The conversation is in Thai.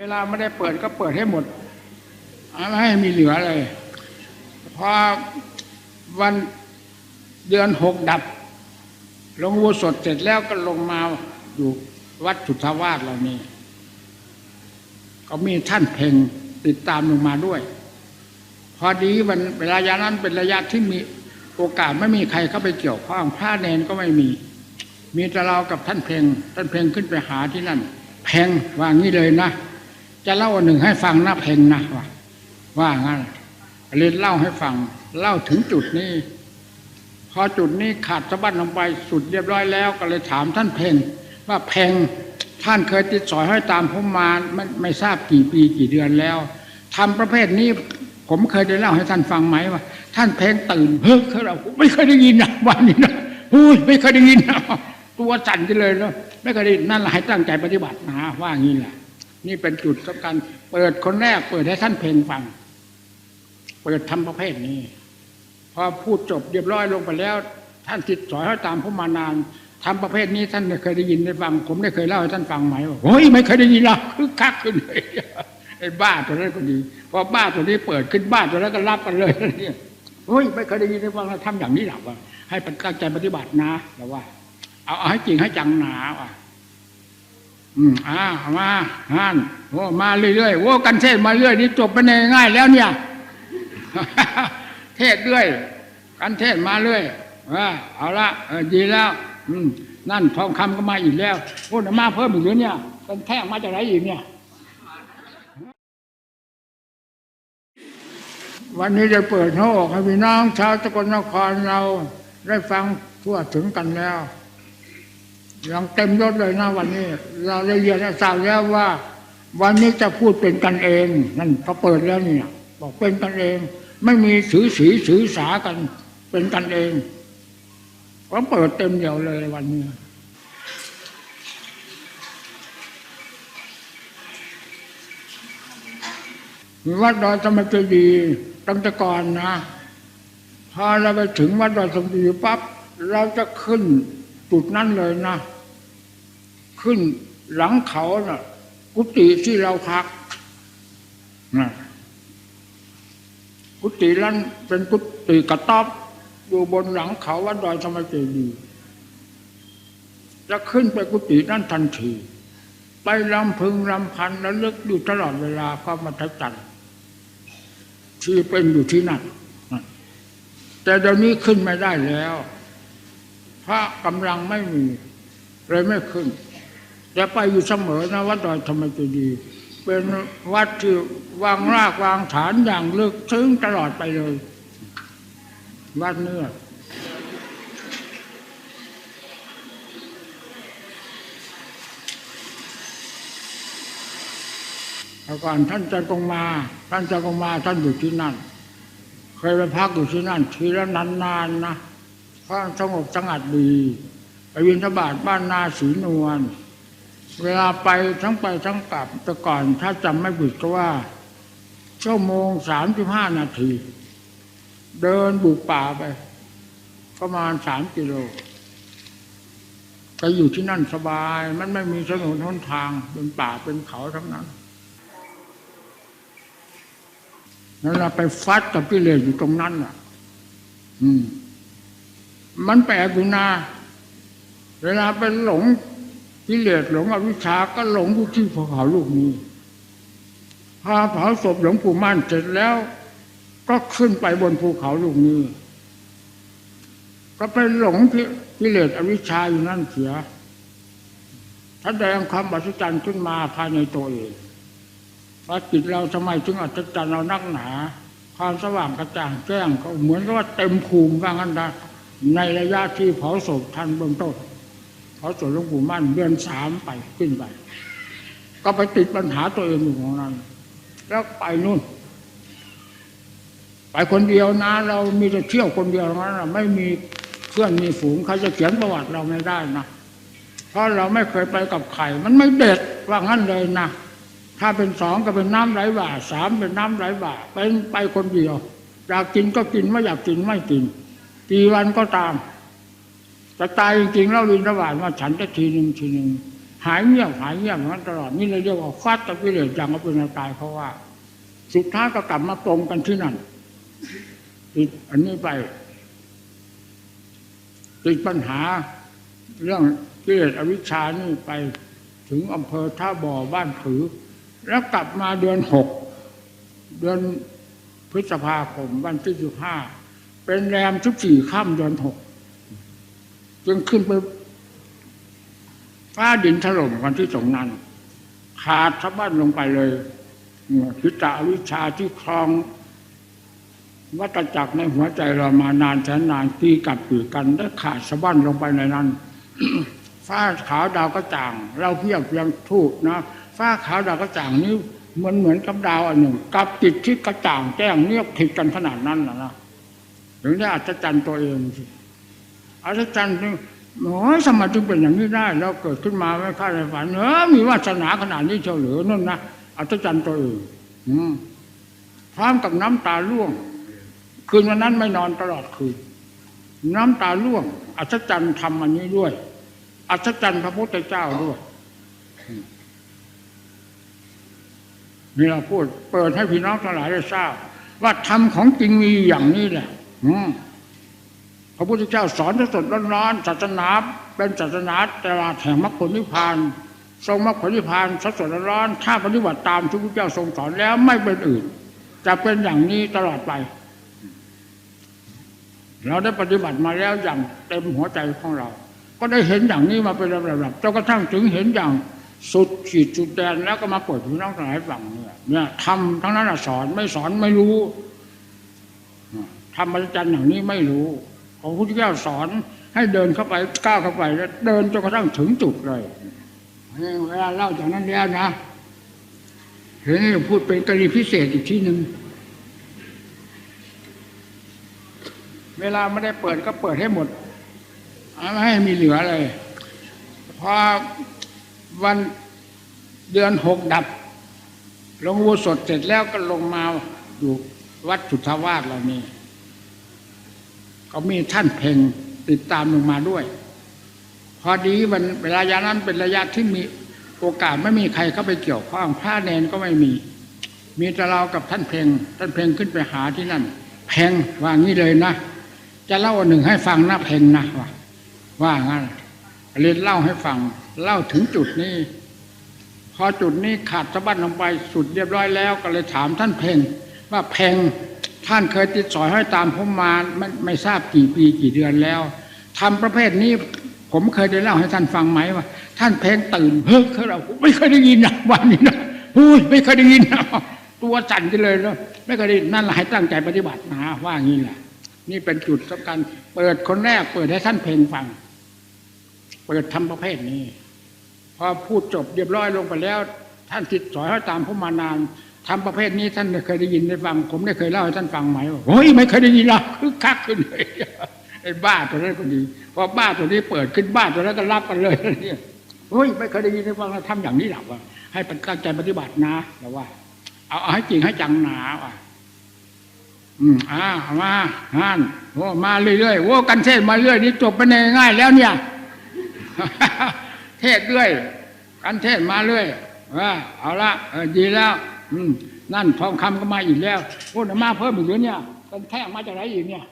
เวลาไม่ได้เปิดก็เปิดให้หมดไม่ให้มีเหลือเลยพอวันเดือนหกดับลงวัวสดเสร็จแล้วก็ลงมาอยู่วัดสุทธาวาสเหล่านี้ ก็มีท่านเพ่งติดตามลงมาด้วย พอดีวันเวลายานั้นเป็นระยะที่มีโอกาสไม่มีใครเข้าไปเกี่ยวข้องพระเนนก็ไม่มี มีแต่เรากับท่านเพ่งท่านเพ่งขึ้นไปหาที่นั่น เพ่งว่างี้เลยนะ จะเล่าอันหนึ่งให้ฟังนะเพ่งนะว่าว่างั้นเรียนเล่าให้ฟัง เล่าถึงจุดนี้ พอจุดนี้ขาดสะบั้นลงไปสุดเรียบร้อยแล้วก็เลยถามท่านเพ่งว่าเพ่งท่านเคยติดสอยให้ตามผมมาไม่ไม่ทราบกี่ปีกี่เดือนแล้วทำประเภทนี้ผมเคยได้เล่าให้ท่านฟังไหมว่า ท่านเพ่งตื่นเพิ่งเขาเราไม่เคยได้ยินนะวันนี้นะพูดไม่เคยได้ยินนะตัวสั่นกันเลยเนาะไม่เคยได้นนั่นแหละให้ตั้งใจปฏิบัตินะว่างี้แหละ นี่เป็นจุดสำคัญเปิดคนแรก เปิดให้ท่านเพลงฟัง เปิดทำประเภทนี้ พอพูดจบเรียบร้อยลงไปแล้ว ท่านติดสอยให้ตามผมมานานทำประเภทนี้ท่านเคยได้ยินได้ฟัง ผมได้เคยเล่าให้ท่านฟังไหมว่าโอ้ยไม่เคยได้ยินหรอกคึกคักขึ้นเลยไอ้บ้าตัวนั้นก็ดีพอบ้าตัวนี้เปิดขึ้นบ้าตัวนั้นก็รับกันเลยเนี่ยโอ้ยไม่เคยได้ยินได้ฟังแล้วทำอย่างนี้หรอกว่าให้ตั้งใจปฏิบัตินะแล้วว่า เอาเอาให้จริงให้จังหนาว่ะ อืมอ่าเอามาฮันโอ้มาเรื่อยๆโอ้กันเทศมาเรื่อยนี่จบไปในง่ายแล้วเนี่ย เทศเรื่อยกันเทศมาเรื่อยว่าเอาละดีแล้ว อืมนั่นทองคำก็มาอีกแล้วโอ้เดี๋ยวมาเพิ่มอีกแล้วเนี่ยกันแท่งมาจากไหนอีกเนี่ย วันนี้จะเปิดห้องให้พี่น้องชาวสกลนครเราได้ฟังทั่วถึงกันแล้ว ยังเต็มยศเลยนะวันนี้เราได้เรียนให้ทราบแล้วว่า วันนี้จะพูดเป็นกันเองนั่นพอเปิดแล้วเนี่ยบอกเป็นกันเอง ไม่มีสือสีสือสากัน เป็นกันเองก็เปิดเต็มเดียวเลยวันนี้วัดดอยธรรมเจดีตั้งแต่ก่อนนะพอเราไปถึงวัดดอยธรรมเจดีปั๊บเราจะขึ้นจุดนั้นเลยนะ ขึ้นหลังเขาน่ะ กุฏิที่เราพักนะกุฏินั้นเป็นกุฏิกระต๊อบอยู่บนหลังเขาวัดดอยธรรมเจดีย์จะขึ้นไปกุฏินั้นทันที ไปลำพึงลำพันและลึกอยู่ตลอดเวลาความมัธจันทร์ที่เป็นอยู่ที่นั่นแต่เดี๋ยวนี้ขึ้นไม่ได้แล้ว พระกำลังไม่มี เลยไม่ขึ้น แต่ไปอยู่เสมอนะวัดดอยธรรมเจดี เป็นวัดที่วางรากวางฐานอย่างลึกซึ้งตลอดไปเลย วัดเนื้อแต่ก่อนท่านจะกงมา ท่านจะกงมาท่านอยู่ที่นั่น เคยไปพักอยู่ที่นั่น ทีละนานๆนะเพราะสงบสงัดดี ไปวินทบาทบ้านนาสีนวล เวลาไปทั้งไปทั้งกลับแต่ก่อนถ้าจำไม่ผิดก็ว่าชั่วโมงสามสิบห้านาที เดินบุกป่าไป ประมาณสามกิโลไปอยู่ที่นั่นสบาย มันไม่มีถนนหนทางเป็นป่าเป็นเขาทั้งนั้นนั่นเราไปฟัดกับกิเลสอยู่ตรงนั้นอะ อืม มันแปลกอยู่นะเวลาเป็นหลง กิเลสหลงอวิชชาก็หลงอยู่ที่ภูเขาลูกนี้พาเผาศพหลวงปู่มั่นเสร็จแล้ว ก็ขึ้นไปบนภูเขาลูกนี้ ก็ไปหลงกิเลสอวิชชาอยู่นั่นเสียแสดงความบัศจรรย์ขึ้นมาภายในตัวเองว่าจิตเราทำไมถึงอัศจรรย์เรานักหนา ความสว่างกระจ่างแจ้งก็เหมือนกับว่าเต็มภูมิว่างั้นได้ในระยะที่เผาศพทันเบื้องต้น เผาศพหลวงปู่มั่นเดือนสามไปขึ้นไป ก็ไปติดปัญหาตัวเองอยู่ของนั้น แล้วไปนู่น ไปคนเดียวนะ เรามีแต่เที่ยวคนเดียวนั้นนะไม่มีเพื่อนมีฝูงใครจะเขียนประวัติเราไม่ได้นะเพราะเราไม่เคยไปกับใครมันไม่เด็ดว่างั้นเลยนะถ้าเป็นสองก็เป็นน้ำไหลบ่าสามเป็นน้ำไหลบ่าเป็นไปคนเดียว อยากกินก็กินไม่อยากกินไม่กินกี่วันก็ตาม จะตายจริงๆแล้วลินระหว่างว่าฉันจะทีหนึ่งทีหนึ่งหายเงียบหายเงียบอย่างนั้นตลอดนี่เลยเรียกว่าฟาดตะกิเลสอย่างก็เป็นตายเพราะว่า สุดท้ายก็กลับมาตรงกันที่นั่นติดอันนี้ไปติดปัญหา เรื่องกิเลสอวิชชานี่ไปถึงอำเภอท่าบ่อบ้านผือ แล้วกลับมาเดือนหกเดือนพฤษภาคมวันที่สิบห้าเป็นแรมสิบสี่ค่ำเดือนหก จึงขึ้นไปฟ้าดินถล่มวันที่สองนั้น ขาดสะบั้นลงไปเลยพิจาวิชาที่ครอง วัตจักรในหัวใจเรามานานแสนนานตีกับปีกันได้ขาดสะบั้นลงไปในนั้น ฟ้าขาวดาวกระจ่าง เราเพียงเพียงทูบนะฟ้าขาวดาวกระจ่างนี้มันเหมือนกับดาวอันหนึ่ง กับจิตที่กระจ่างแจ้งเนี่ยผิดกันขนาดนั้นนะนะถึงได้อัศจรรย์ตัวเองสิ อัศจรรย์โอ้ยสมาจึงเป็นอย่างนี้ได้ แล้วเกิดขึ้นมาไม่คาดฝันเออมีวาสนาขนาดนี้เฉลือนั่นนะอัศจรรย์ตัวเองอืมพร้อมกับน้ำตาล่วง คืนวันนั้นไม่นอนตลอดคืนน้ำตาล่วง อัศจรรย์ทำอันนี้ด้วย อัศจรรย์พระพุทธเจ้าด้วยนี่เราพูดเปิดให้พี่น้องทั้งหลายได้ทราบ ว่าธรรมของจริงมีอย่างนี้แหละ อืม พระพุทธเจ้าสอนสดร้อนๆศาสนาเป็นศาสนาตลาดแห่งมรรคผลนิพพานทรงมรรคผลนิพพานสดๆร้อนๆถ้าปฏิบัติตามที่พระพุทธเจ้าทรงสอนแล้วไม่เป็นอื่น จะเป็นอย่างนี้ตลอดไป เราได้ปฏิบัติมาแล้วอย่างเต็มหัวใจของเรา ก็ได้เห็นอย่างนี้มาเป็นลำดับๆจนกระทั่งถึงเห็นอย่างสุดขีดสุดแดนแล้วก็มาเปิดพี่น้องทั้งหลายฟังเนี่ยเนี่ยทำทั้งนั้นสอนไม่สอนไม่รู้ทำอาจารย์อย่างนี้ไม่รู้ ของพระพุทธเจ้าสอน ให้เดินเข้าไปก้าวเข้าไปแล้วเดินจนกระทั่งถึงจุดเลยเวลาเล่าจากนั้นแล้วนะเห็นพูดเป็นกรณีพิเศษอีกที่หนึ่งเวลาไม่ได้เปิดก็เปิดให้หมดไม่ให้มีเหลือเลยพอวันเดือนหกดับลงอุโบสถเสร็จแล้วก็ลงมาอยู่วัดสุทธาวาสเรานี่ ก็มีท่านเพ่งติดตามลงมาด้วย พอดีมันเวลายานั้นเป็นระยะที่มีโอกาสไม่มีใครเข้าไปเกี่ยวข้องพระเนนก็ไม่มี มีแต่เรากับท่านเพ่งท่านเพ่งขึ้นไปหาที่นั่นเพ่งว่างี้เลยนะจะเล่าหนึ่งให้ฟังนะเพ่งนะว่าว่างั้นเรียนเล่าให้ฟังเล่าถึงจุดนี้ พอจุดนี้ขาดสะบั้นลงไปสุดเรียบร้อยแล้วก็เลยถามท่านเพ่งว่าเพ่ง ท่านเคยติดสอยห้อยตามผมมาไม่ไม่ทราบกี่ปีกี่เดือนแล้วทำประเภทนี้ผมเคยได้เล่าให้ท่านฟังไหมว่า ท่านเพ่งตื่นเฮ้ยเขาเราไม่เคยได้ยินนะวันนี้นะอุ้ยไม่เคยได้ยินนะตัวสั่นกันเลยนะไม่เคยได้นั่นแหละให้ตั้งใจปฏิบัตินะว่างี้แหละนี่เป็นจุดสำคัญเปิดคนแรก เปิดให้ท่านเพลงฟัง เปิดทำประเภทนี้ พอพูดจบเรียบร้อยลงไปแล้ว ท่านติดสอยให้ตามผมมานาน ทำประเภทนี้ท่านเคยได้ยินได้ฟัง ผมได้เคยเล่าให้ท่านฟังไหมว่าโอ้ยไม่เคยได้ยินหรอกคึกคักขึ้นเลยไอ้บ้าตัวนั้นก็ดีพอบ้าตัวนี้เปิดขึ้นบ้าตัวนั้นก็รับกันเลยเนี่ยโอ้ยไม่เคยได้ยินได้ฟังแล้วทำอย่างนี้หรอกว่าให้ตั้งใจปฏิบัตินะแต่ว่า เอาให้จริงให้จังหนาว่ะอืมอ่ามาฮันโอ้มาเรื่อยๆโอ้กันเทศมาเรื่อยนี่จบไปในง่ายแล้วเนี่ย เทศเรื่อยกันเทศมาเรื่อยว่าเอาละดีแล้ว นั่นทองคำก็มาอีกแล้วโอ้มาเพิ่มอีกแล้วเนี่ยเป็นแท่งมาจากไหนอีกเนี่ย